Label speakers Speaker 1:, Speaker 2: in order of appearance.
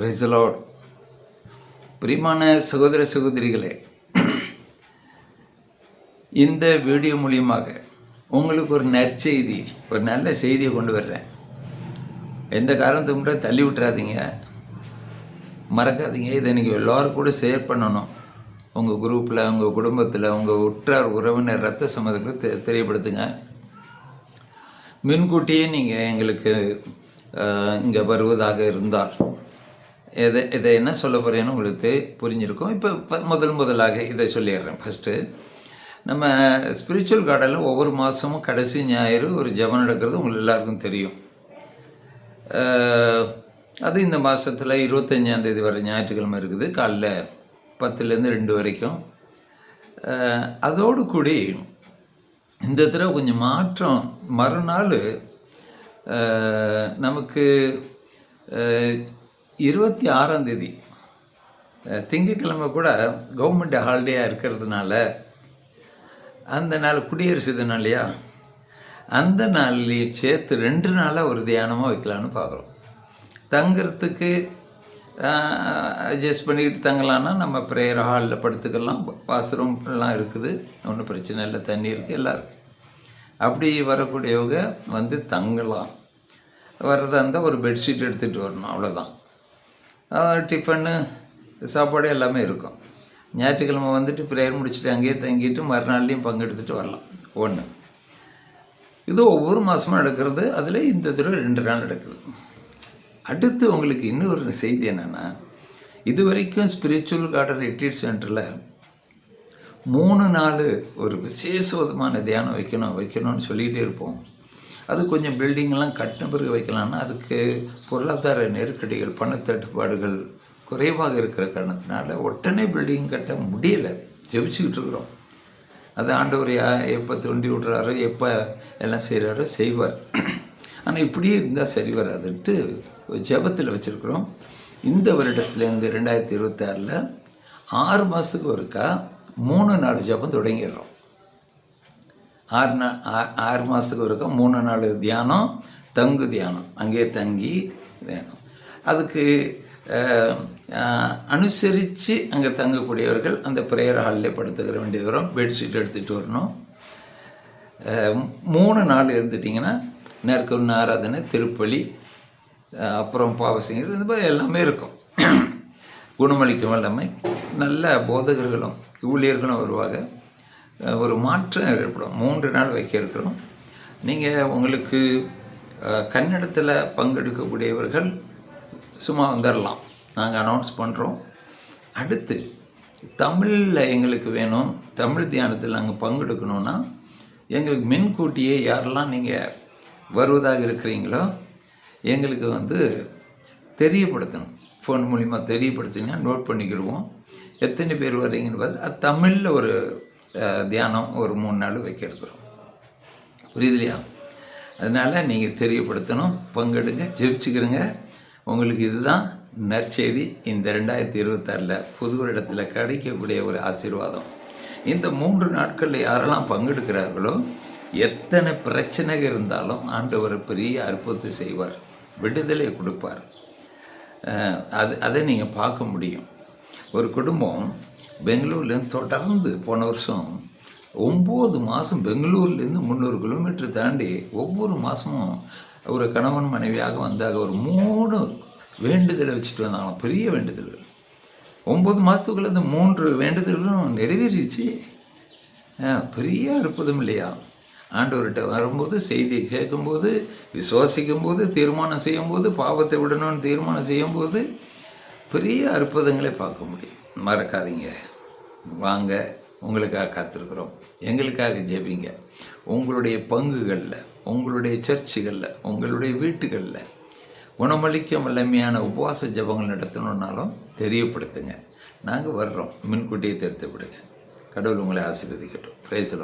Speaker 1: பிரைசலோட் பிரியமான சகோதர சகோதரிகளே இந்த வீடியோ மூலியமாக உங்களுக்கு ஒரு நற்செய்தி ஒரு நல்ல செய்தியை கொண்டு வர்றேன். எந்த காரணத்துக்கு கூட தள்ளி விட்டுறாதீங்க. மறக்காதீங்க. இதை நீங்கள் எல்லோரும் கூட ஷேர் பண்ணணும். உங்கள் குரூப்பில் உங்கள் குடும்பத்தில் உங்கள் உற்றார் உறவினர் ரத்த சம்மந்தங்களுக்கு தெ தெரியப்படுத்துங்க. முன்கூட்டியே நீங்கள் எங்களுக்கு இங்கே வருவதாக இருந்தால் எதை இதை என்ன சொல்ல போகிறேன்னு உங்களுக்கு புரிஞ்சிருக்கும். இப்போ முதல் முதலாக இதை சொல்லிடுறேன். ஃபஸ்ட்டு நம்ம ஸ்பிரிச்சுவல் கார்டனில் ஒவ்வொரு மாதமும் கடைசி ஞாயிறு ஒரு ஜெபம் நடக்கிறது உங்களுக்கு எல்லாருக்கும் தெரியும். அது இந்த மாதத்தில் இருபத்தஞ்சாந்தேதி வரை ஞாயிற்றுக்கிழமை இருக்குது. காலைல பத்துலேருந்து ரெண்டு வரைக்கும். அதோடு கூடி இந்த தடவை கொஞ்சம் மாற்றம். மறுநாள் நமக்கு இருபத்தி ஆறாம் தேதி திங்கக்கிழமை கூட கவர்மெண்ட் ஹாலிடேயாக இருக்கிறதுனால அந்த நாள் குடியரசு தினம் இல்லையா? அந்த நாள்லேயும் சேர்த்து ரெண்டு நாளாக ஒரு தியானமாக வைக்கலான்னு பார்க்குறோம். தங்கிறதுக்கு அட்ஜஸ்ட் பண்ணிக்கிட்டு தங்கலான்னா நம்ம ப்ரேயர் ஹாலில் படுத்துக்கலாம் பாத்ரூம் இருக்குது ஒன்றும் பிரச்சனை இல்லை தண்ணி இருக்குது எல்லாம் இருக்குது அப்படி வரக்கூடியவங்க வந்து தங்கலாம். வர்றதா இருந்தால் ஒரு பெட்ஷீட் எடுத்துகிட்டு வரணும் அவ்வளோதான் டிஃபனு சாப்பாடு எல்லாமே இருக்கும். ஞாயிற்றுக்கிழமை வந்துட்டு ப்ரேயர் முடிச்சுட்டு அங்கேயே தங்கிட்டு மறுநாள்லேயும் பங்கெடுத்துட்டு வரலாம். ஒன்று இது ஒவ்வொரு மாதமும் நடக்கிறது. அதில் இந்த தடவை ரெண்டு நாள் நடக்குது. அடுத்து உங்களுக்கு இன்னொரு செய்தி என்னென்னா இது வரைக்கும் ஸ்பிரிச்சுவல் கார்டன் ரிட்ரீட் சென்டரில் மூணு நாள் ஒரு விசேஷமான தியானம் வைக்கணும் வைக்கணும்னு சொல்லிகிட்டே இருப்போம். அது கொஞ்சம் பில்டிங்லாம் கட்டின பிறகு வைக்கலாம்னா அதுக்கு பொருளாதார நெருக்கடிகள் பணத்தட்டுப்பாடுகள் குறைவாக இருக்கிற காரணத்தினால உடனே பில்டிங் கட்ட முடியல. ஜெபிச்சுக்கிட்டு இருக்கிறோம். அது ஆண்டவர் யா எப்போ தோண்டி விட்றாரோ எப்போ எல்லாம் செய்கிறாரோ செய்வார். ஆனால் இப்படியே இருந்தால் சரி வராதுன்ட்டு ஜெபத்தில் வச்சுருக்குறோம். இந்த வருடத்துலேருந்து ரெண்டாயிரத்தி இருபத்தாறில் ஆறு மாதத்துக்கு ஒருக்கா மூணு நாலு ஜெபம் தொடங்கிடுறோம். ஆறு நா ஆ- ஆறு மாதத்துக்கு ஒருக்கா மூணு நாள் தியானம் தங்கு தியானம். அங்கேயே தங்கி தியானம் அதுக்கு அனுசரித்து அங்கே தங்கக்கூடியவர்கள் அந்த ப்ரேயர் ஹாலில் படுத்துக்கிற வேண்டியது வரும் பெட்ஷீட் எடுத்துகிட்டு வரணும். மூணு நாள் இருந்துட்டிங்கன்னா நேர்கொன்று ஆராதனை திருப்பலி அப்புறம் பாவசிங்கிறது இது மாதிரி எல்லாமே இருக்கும். குணமளிக்கும் எல்லாமே நல்ல போதகர்களும் ஊழியர்களும் வருவாங்க. ஒரு மாற்றம் ஏற்படும். மூன்று நாள் வைக்க இருக்கிறோம். நீங்கள் உங்களுக்கு கன்னடத்தில் பங்கெடுக்கக்கூடியவர்கள் சும்மா வந்துடலாம் நாங்கள் அனௌன்ஸ் பண்ணுறோம் அடுத்து தமிழில் எங்களுக்கு வேணும் தமிழ் தியானத்தில் நாங்கள் பங்கெடுக்கணும்னா எங்களுக்கு முன்கூட்டியே யாரெல்லாம் நீங்கள் வருவதாக இருக்கிறீங்களோ எங்களுக்கு வந்து தெரியப்படுத்தணும். ஃபோன் மூலிமா தெரியப்படுத்தினா நோட் பண்ணிக்கிடுவோம். எத்தனை பேர் வர்றீங்கன்னு பார்த்து அது தமிழில் ஒரு தியானம் ஒரு மூணு நாள் வைக்க இருக்கிறோம். புரியுது இல்லையா அதனால் நீங்கள் தெரியப்படுத்தணும் பங்கெடுங்க ஜெபிச்சுக்கிறங்க. உங்களுக்கு இதுதான் நற்செய்தி. இந்த ரெண்டாயிரத்தி இருபத்தாறில் புது வருடத்தில் கிடைக்கக்கூடிய ஒரு ஆசீர்வாதம். இந்த மூன்று நாட்களில் யாரெல்லாம் பங்கெடுக்கிறார்களோ எத்தனை பிரச்சனைகள் இருந்தாலும் ஆண்டவர் பெரிய அற்புதத்தை செய்வார். விடுதலை கொடுப்பார். அது அதை நீங்கள் பார்க்க முடியும். ஒரு குடும்பம் பெங்களூர்லேருந்து தொடர்ந்து போன வருஷம் ஒம்பது மாதம் பெங்களூர்லேருந்து முந்நூறு கிலோமீட்டர் தாண்டி ஒவ்வொரு மாதமும் ஒரு கணவன் மனைவியாக வந்தாங்க ஒரு மூணு வேண்டுதலை வச்சுட்டு வந்தாங்க பெரிய வேண்டுதல்கள். ஒம்பது மாதத்துக்குள்ள இந்த மூன்று வேண்டுதல்களும் நிறைவேறிச்சு பெரிய அற்புதம் இல்லையா? ஆண்டவர்கிட்ட வரும்போது செய்தியை கேட்கும்போது விசுவாசிக்கும் போது தீர்மானம் செய்யும்போது பாவத்தை விடணும்னு தீர்மானம் செய்யும்போது பெரிய அற்புதங்களை பார்க்க முடியும். மறக்காதீங்க. வாங்க உங்களுக்காக காத்திருக்கிறோம். எங்களுக்காக ஜெபிங்க. உங்களுடைய பங்குகளில் உங்களுடைய சர்ச்சுகளில் உங்களுடைய வீட்டுகளில் குணமளிக்க வல்லமையான உபவாச ஜெபங்கள் நடத்தணுன்னாலும் தெரியப்படுத்துங்க. நாங்கள் வர்றோம். முன்கூட்டியே தெரித்து விடுங்க. கடவுள் உங்களை ஆசீர்வதிக்கட்டும். பிரைஸ்